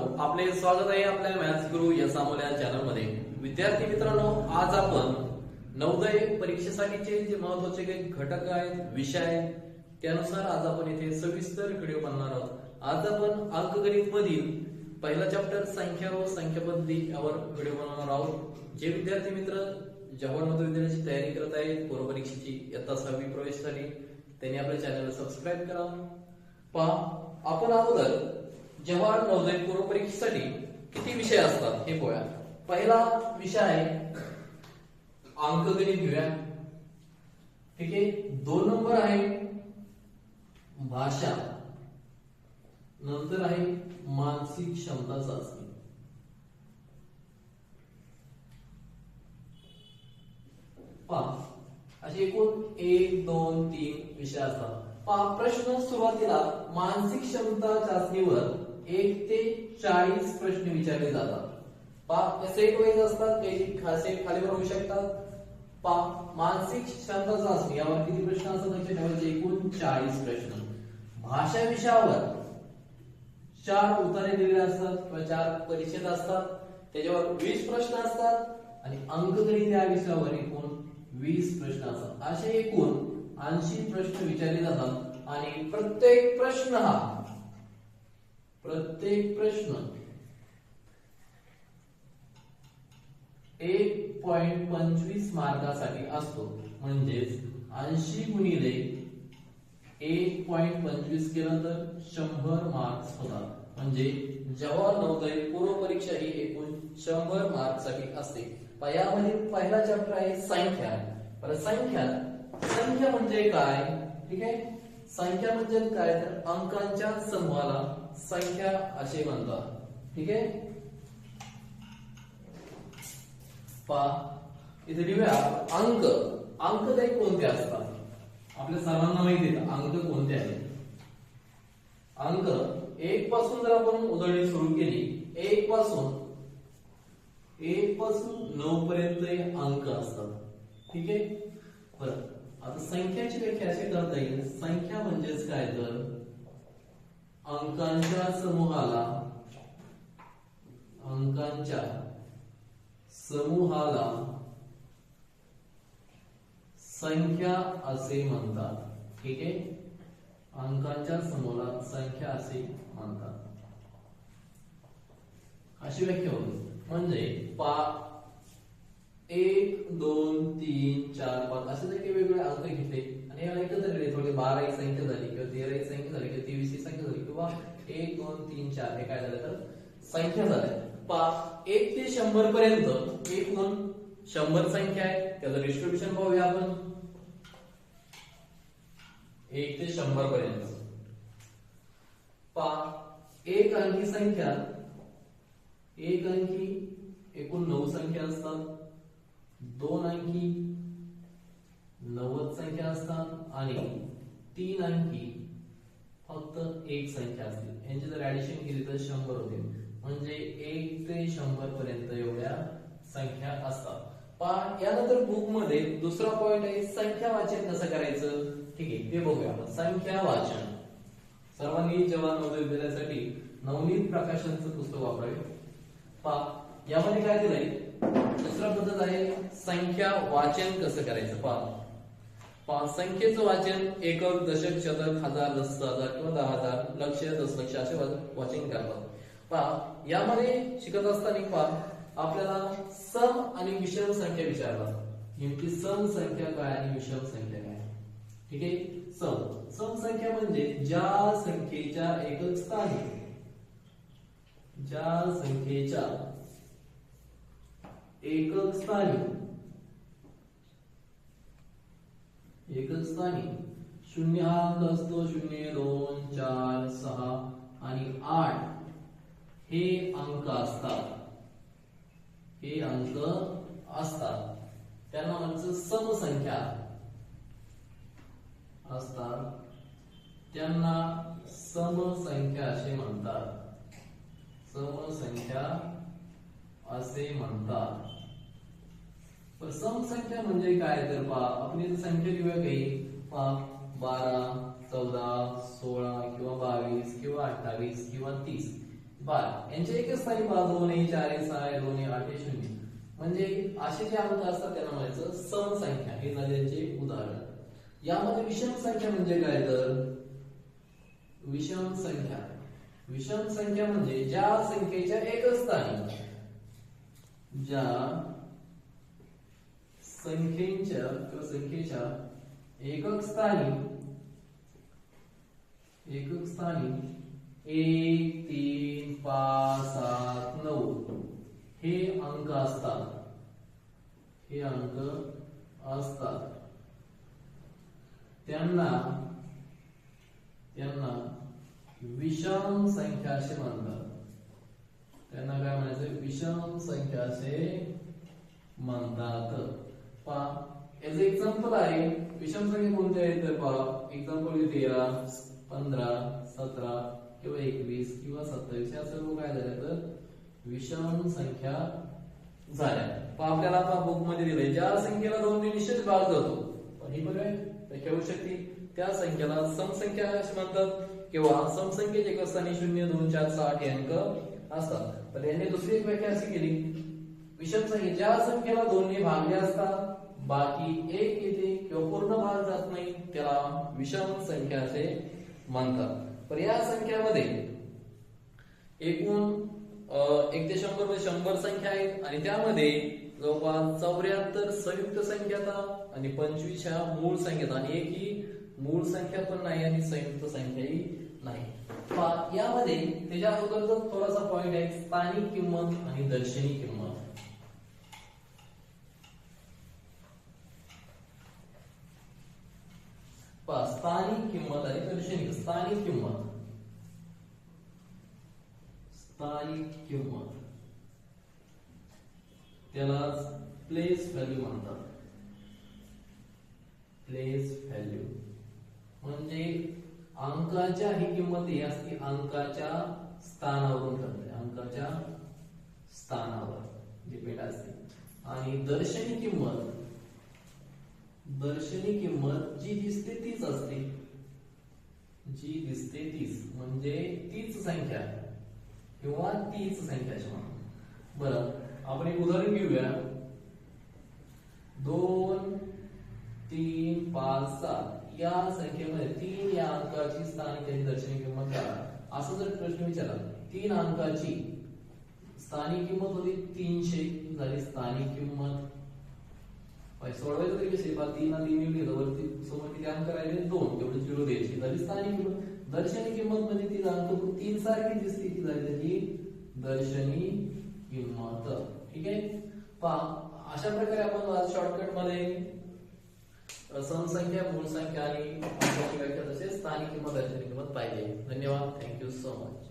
मित्रांनो आपले स्वागत आहे आपल्या मॅथ्स गुरु या सामोल्या चॅनलमध्ये विद्यार्थी मित्रांनो आज आपण नवोदय परीक्षेसाठीचे जे महत्त्वाचे काही घटक आहेत विषय आहेत त्यानुसार आज आपण इथे सविस्तर व्हिडिओ बनणार आहोत. आज आपण अंकगणित मधील पहिला चॅप्टर संख्या व संख्या पद्धती यावर व्हिडिओ बनवणार आहोत. जे विद्यार्थी मित्र जवाहर महाविद्यालयाची तयारी करत आहेत पूर्व परीक्षेची इयत्ता सहावी प्रवेशासाठी त्यांनी आपल्या चॅनलला सबस्क्राईब करावं पहा आपण अगोदर जवाहर नवोदय पूर्व परीक्षेसाठी किती विषय असतात हे पोया पहिला विषय आहे अंकगणित घेऊया. ठीक आहे? दोन नंबर आहे भाषा. नंतर आहे मानसिक क्षमता चाचणी. पाच असे एकूण एक दोन तीन विषय असतात. पहा प्रश्न सुरुवातीला मानसिक क्षमता चाचणीवर एक ते चाळीस प्रश्न विचारले जातात. पहा सेट वाईज असतात काही सेट खाली होऊ शकतात. पा मानसिक क्षमता चाचणी यावर किती प्रश्न असतात? लक्षात ठेवायचे एकूण चाळीस प्रश्न. भाषा विषयावर चार उतारे दिलेले असतात किंवा चार परिच्छेद असतात. त्याच्यावर वीस प्रश्न असतात आणि अंकगणित या विषयावर एकूण वीस प्रश्न असतात. असे एकूण ऐंशी प्रश्न विचारले जातात आणि प्रत्येक प्रश्न हा प्रत्येक प्रश्न एक पॉइंट पंचवीस मार्कासाठी असतो. म्हणजेच ऐंशी गुणिले एक पॉइंट पंचवीस केलं तर शंभर मार्क्स होतात. म्हणजे जवाहर नवोदय पूर्व परीक्षा ही एकूण शंभर मार्कसाठी असते यामध्ये पहिला चॅप्टर आहे संख्या. बरं संख्या. संख्या म्हणजे काय? ठीक आहे? संख्या म्हणजे काय तर अंकांच्या समूहाला संख्या असे म्हणतात. ठीक आहे? पा. इथे लिहूया अंक. अंक काही कोणते असतात? आपल्या सर्वांना माहिती आहे अंक कोणते आहेत? अंक. एक पासून जर आपण उधळणी सुरू केली एक पासून एक पासून नऊ पर्यंत अंक असतात. ठीक आहे? बरं. आता संख्याची व्याख्या अशी करता येईल. संख्या म्हणजेच काय तर? अंकांच्या समूहाला अंकांच्या समूहाला संख्या असे म्हणतात. ठीक आहे? अंकांच्या समूहाला संख्या असे म्हणतात. अशी व्याख्या होती. म्हणजे पा एक दोन तीन चार पाच असे जर काही वेगवेगळे अंक घेतले आणि याला एकत्र केले थोडे बारा एक संख्या झाली किंवा तेरा एक संख्या झाली किंवा तेवीस एक संख्या झाली किंवा एक दोन तीन चार हे काय झालं तर संख्या झाल्या. पा एक ते शंभर पर्यंत एकूण शंभर संख्या आहे त्याचं डिस्ट्रीब्युशन पाहूया आपण. एक ते शंभर पर्यंत. पा एक अंकी संख्या एक अंकी एकूण नऊ संख्या असतात. दोन अंकी नव्वद संख्या असतात आणि तीन अंकी फक्त एक संख्या असतील. यांची जर ऍडिशन केली तर शंभर होते. म्हणजे एक ते शंभर पर्यंत एवढ्या संख्या असतात. पा यानंतर बुकमध्ये दुसरा पॉइंट आहे संख्या वाचन कसं करायचं? ठीक आहे ते बघूया आपण. संख्या वाचन. सर्वांनी जवाहर नवोदय विद्यालयासाठी नवनीत प्रकाशनचं पुस्तक वापरावे पा यामध्ये काय दिलंय? दुसरा पद्धत आहे संख्या वाचन कसं करायचं? पा संख्येचं वाचन एकक दशक शतक हजार दस हजार किंवा दहा हजार लक्ष दशलक्ष असे वाचन करतात पा यामध्ये शिकत असताना पा आपल्याला सम आणि विषम संख्या विचारतात. नेमकी सम संख्या काय आणि विषम संख्या काय? ठीक आहे? सम. सम संख्या म्हणजे ज्या संख्येच्या एकक स्थानी ज्या संख्येच्या एकक स्थानी एकक स्थानी शून्य हा अंक असतो शून्य दोन चार सहा आणि आठ. हे अंक असतात. हे अंक असतात. त्यांना म्हणजे समसंख्या. असतात. त्यांना समसंख्या असे म्हणतात. समसंख्या असे म्हणतात. पण समसंख्या म्हणजे काय? तर पहा आपण इथे संख्या लिहूया काही पहा बारा चौदा सोळा किंवा बावीस किंवा अठ्ठावीस किंवा तीस. बारा. यांच्या एकच स्थानी पहा दोन चार सहा दोन आठ शून्य. म्हणजे असे जे अंक असतात त्यांना म्हणायचं सम संख्या हे झाल्याचे उदाहरण. यामध्ये विषम संख्या म्हणजे काय? तर विषम संख्या. विषम संख्या म्हणजे ज्या संख्येच्या एकच स्थानी. ज्या संख्येच्या किंवा संख्येच्या एकक स्थानी एकक स्थानी एक तीन पाच सात नऊ हे अंक असतात. हे अंक असतात. त्यांना त्यांना विषम संख्या असे म्हणतात. त्यांना काय म्हणायचं? विषम संख्या असे म्हणतात पा याचं एक्झाम्पल आहे. विषम संख्या कोणत्या आहेत तर पहा एक्झाम्पल तेरा पंधरा सतरा किंवा एकवीस किंवा सत्तावीस या सर्व काय झाल्या तर विषम संख्या झाल्या. आपल्याला आता बुकमध्ये दिलंय. ज्या संख्येला दोन निश्चित भाग जातो पण ही बघाय खेळू शकते. त्या संख्येला समसंख्या असे म्हणतात. किंवा समसंख्येचे एक असताना शून्य दोन चार सहा आठ अंक असतात. तर यांनी दुसरी एक व्याख्या अशी केली. विषम संख्या ज्या संख्येला दोन्ही भागले असतात. बाकी एक येते किंवा पूर्ण भाग जात नाही त्याला विषम संख्या असे म्हणतात. पण या संख्यामध्ये एकूण एक ते शंभरमध्ये शंभर संख्या आहेत. आणि त्यामध्ये जवळपास चौऱ्याहत्तर संयुक्त संख्याता आणि पंचवीस ह्या मूळ संख्याता आणि एक ही मूळ संख्या पण नाही आणि संयुक्त संख्याही नाही. यामध्ये त्याच्या अगोदरचा थोडासा पॉइंट आहे स्थानिक किंमत आणि दर्शनी किंमत. स्थानिक किंमत आणि दर्शनी स्थानिक किंमत. स्थानिक किंमत. त्याला प्लेस व्हॅल्यू म्हणतात. प्लेस व्हॅल्यू म्हणजे अंकाच्या ही किंमत ही असते अंकाच्या स्थानावरून ठरते. अंकाच्या स्थानावर डिपेंड असते. आणि दर्शनी किंमत दर्शनी किंमत जी दिसते तीच असते. जी दिसते तीच. म्हणजे तीच संख्या. किंवा तीच संख्या अशी बरं आपण एक उदाहरण घेऊया. दोन तीन पाच सात. या संख्येमध्ये तीन या अंकाची स्थानिक आणि दर्शनी किंमत करा असं जर प्रश्न विचारला तीन अंकाची स्थानिक किंमत होती तीनशे झाली स्थानिक किंमत. सोडवायचं तरी कसे पहा तीन आणि तीन लिहिलं वरती समोर किती अंक राहिले? दोन. तेवढे झिरो द्यायची. झाली स्थानिक किंमत. दर्शनी किंमत म्हणजे ती अंक तीन सारखी दिसते ती झाली त्याची दर्शनी किंमत. ठीक आहे? पहा अशा प्रकारे आपण शॉर्टकटमध्ये समसंख्या मूळ संख्या आणि व्याख्या तसेच स्थानिक किंमत दर्शनी किंमत पाहिजे धन्यवाद. Thank you so much